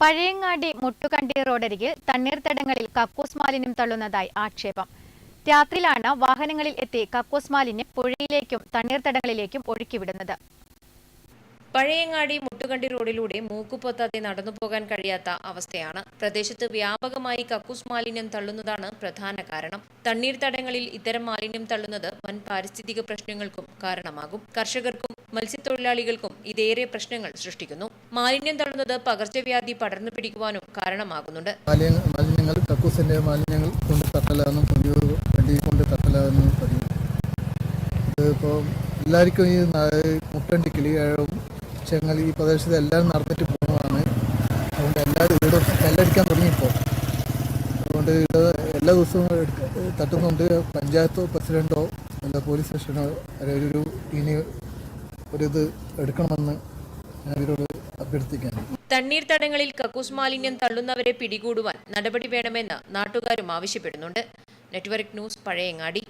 പഴയങ്ങാടി മുട്ടുകണ്ടി റോഡരികിൽ തണ്ണീർത്തടങ്ങളിൽ കക്കൂസ് മാലിന്യം തള്ളുന്നതായി ആക്ഷേപം. രാത്രിയിലാണ് വാഹനങ്ങളിൽ എത്തി കക്കൂസ് മാലിന്യം പുഴയിലേക്കും തണ്ണീർത്തടങ്ങളിലേക്കും ഒഴുക്കിവിടുന്നത്. പഴയങ്ങാടി മുട്ടുകണ്ടി റോഡിലൂടെ മൂക്കുപൊത്താതെ നടന്നു പോകാൻ കഴിയാത്ത അവസ്ഥയാണ്. പ്രദേശത്ത് വ്യാപകമായി കക്കൂസ് മാലിന്യം തള്ളുന്നതാണ് പ്രധാന കാരണം. തണ്ണീർത്തടങ്ങളിൽ ഇത്തരം മാലിന്യം തള്ളുന്നത് വൻ പാരിസ്ഥിതിക പ്രശ്നങ്ങൾക്കും കാരണമാകും. കർഷകർക്കും മത്സ്യത്തൊഴിലാളികൾക്കും ഇതേറെ പ്രശ്നങ്ങൾ സൃഷ്ടിക്കുന്നു. മാലിന്യം തള്ളുന്നത് പകർച്ചവ്യാധി പടർന്നു പിടിക്കുവാനും കാരണമാകുന്നുണ്ട്. മാലിന്യ മാലിന്യങ്ങൾ കക്കൂസിന്റെ മാലിന്യങ്ങൾ കൊണ്ട് തട്ടലാകുന്നു പതിവ് വണ്ടി കൊണ്ട് തട്ടലാകുന്നു പതിവ് ഇപ്പോൾ എല്ലാവർക്കും ഈ മുട്ടണ്ടി കിളികഴവും ചെങ്ങൽ ഈ പ്രദേശത്ത് എല്ലാം നടന്നിട്ട് പോകുന്നതാണ്. അതുകൊണ്ട് എല്ലാവരും ഇവിടെ കല്ലടിക്കാൻ തുടങ്ങിയപ്പോൾ അതുകൊണ്ട് ഇത് എല്ലാ ദിവസവും തട്ടുന്നുണ്ട്. പഞ്ചായത്തോ പ്രസിഡന്റോ അല്ല പോലീസ് സ്റ്റേഷനോ ഒരു ഇനി ഒരിത് എടുക്കണമെന്ന് ഞാൻ തടങ്ങളിൽ കക്കൂസ് മാലിന്യം തള്ളുന്നവരെ പിടികൂടുവാൻ നടപടി വേണമെന്ന് നാട്ടുകാരും ആവശ്യപ്പെടുന്നുണ്ട്. Network news Pazhayangadi.